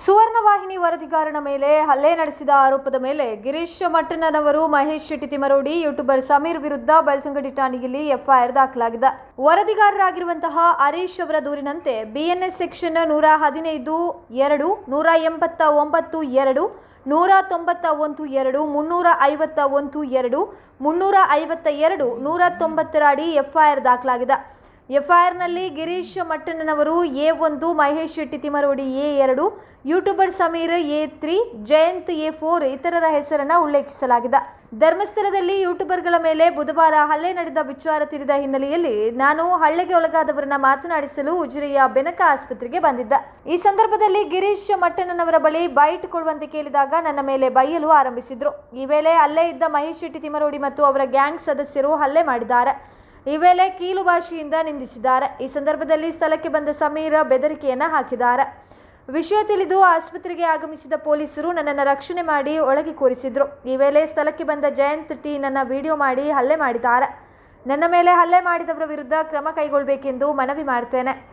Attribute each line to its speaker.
Speaker 1: ಸುವರ್ಣವಾಹಿನಿ ವರದಿಗಾರನ ಮೇಲೆ ಹಲ್ಲೆ ನಡೆಸಿದ ಆರೋಪದ ಮೇಲೆ ಗಿರೀಶ್ ಮಟ್ಟಣ್ಣನವರು ಮಹೇಶ್ ಶೆಟ್ಟಿ ತಿಮರೋಡಿ ಯೂಟ್ಯೂಬರ್ ಸಮೀರ್ ವಿರುದ್ಧ ಬೆಳ್ತಂಗಡಿ ಠಾಣೆಯಲ್ಲಿ ಎಫ್ಐಆರ್ ದಾಖಲಾಗಿದೆ. ವರದಿಗಾರರಾಗಿರುವಂತಹ ಹರೀಶ್ ಅವರ ದೂರಿನಂತೆ ಬಿಎನ್ಎಸ್ ಸೆಕ್ಷನ್ ನೂರ ಹದಿನೈದು, ಎರಡು, ನೂರ ಎಂಬತ್ತ ಒಂಬತ್ತು, ಎರಡು, ನೂರ ತೊಂಬತ್ತ ಒಂದು, ಎರಡು, ಮುನ್ನೂರ ಐವತ್ತ ಒಂದು, ಎರಡು, ಮುನ್ನೂರ ಐವತ್ತ ಎರಡು, ನೂರ ತೊಂಬತ್ತರ ಅಡಿ ಎಫ್ಐಆರ್ ದಾಖಲಾಗಿದೆ. ಎಫ್ಐಆರ್ನಲ್ಲಿ ಗಿರೀಶ್ ಮಟ್ಟಣ್ಣನವರು ಎ ಒಂದು, ಮಹೇಶ್ ಶೆಟ್ಟಿ ತಿಮರೋಡಿ ಎ ಎರಡು, YouTuber Sameer A three, Jayanth A four ಇತರರ ಹೆಸರನ್ನು ಉಲ್ಲೇಖಿಸಲಾಗಿದೆ. ಧರ್ಮಸ್ಥಳದಲ್ಲಿ ಯೂಟ್ಯೂಬರ್ಗಳ ಮೇಲೆ ಬುಧವಾರ ಹಲ್ಲೆ ನಡೆದ ವಿಚಾರ ತಿಳಿದ ಹಿನ್ನೆಲೆಯಲ್ಲಿ ನಾನು ಹಳ್ಳೆಗೆ ಒಳಗಾದವರನ್ನ ಮಾತನಾಡಿಸಲು ಉಜಿರೆಯ ಬೆನಕ ಆಸ್ಪತ್ರೆಗೆ ಬಂದಿದ್ದ. ಈ ಸಂದರ್ಭದಲ್ಲಿ ಗಿರೀಶ್ ಮಟ್ಟಣ್ಣನವರ ಬಳಿ ಬೈಟ್ ಕೊಡುವಂತೆ ಕೇಳಿದಾಗ ನನ್ನ ಮೇಲೆ ಬೈಯಲು ಆರಂಭಿಸಿದ್ರು. ಈ ವೇಳೆ ಅಲ್ಲೇ ಇದ್ದ ಮಹೇಶ್ ಶೆಟ್ಟಿ ತಿಮರೋಡಿ ಮತ್ತು ಅವರ ಗ್ಯಾಂಗ್ ಸದಸ್ಯರು ಹಲ್ಲೆ ಮಾಡಿದ್ದಾರೆ. ಈ ವೇಳೆ ಕೀಲು ಭಾಷೆಯಿಂದ ನಿಂದಿಸಿದ್ದಾರೆ. ಈ ಸಂದರ್ಭದಲ್ಲಿ ಸ್ಥಳಕ್ಕೆ ಬಂದ ಸಮೀರ ಬೆದರಿಕೆಯನ್ನ ಹಾಕಿದ್ದಾರೆ. ವಿಷಯ ತಿಳಿದು ಆಸ್ಪತ್ರೆಗೆ ಆಗಮಿಸಿದ ಪೊಲೀಸರು ನನ್ನನ್ನು ರಕ್ಷಣೆ ಮಾಡಿ ಒಳಗೆ ಕೂರಿಸಿದ್ರು. ಈ ವೇಳೆ ಸ್ಥಳಕ್ಕೆ ಬಂದ ಜಯಂತ್ ಟಿ ನನ್ನ ವಿಡಿಯೋ ಮಾಡಿ ಹಲ್ಲೆ ಮಾಡಿದ್ದಾರೆ. ನನ್ನ ಮೇಲೆ ಹಲ್ಲೆ ಮಾಡಿದವರ ವಿರುದ್ಧ ಕ್ರಮ ಕೈಗೊಳ್ಳಬೇಕೆಂದು ಮನವಿ ಮಾಡ್ತೇನೆ.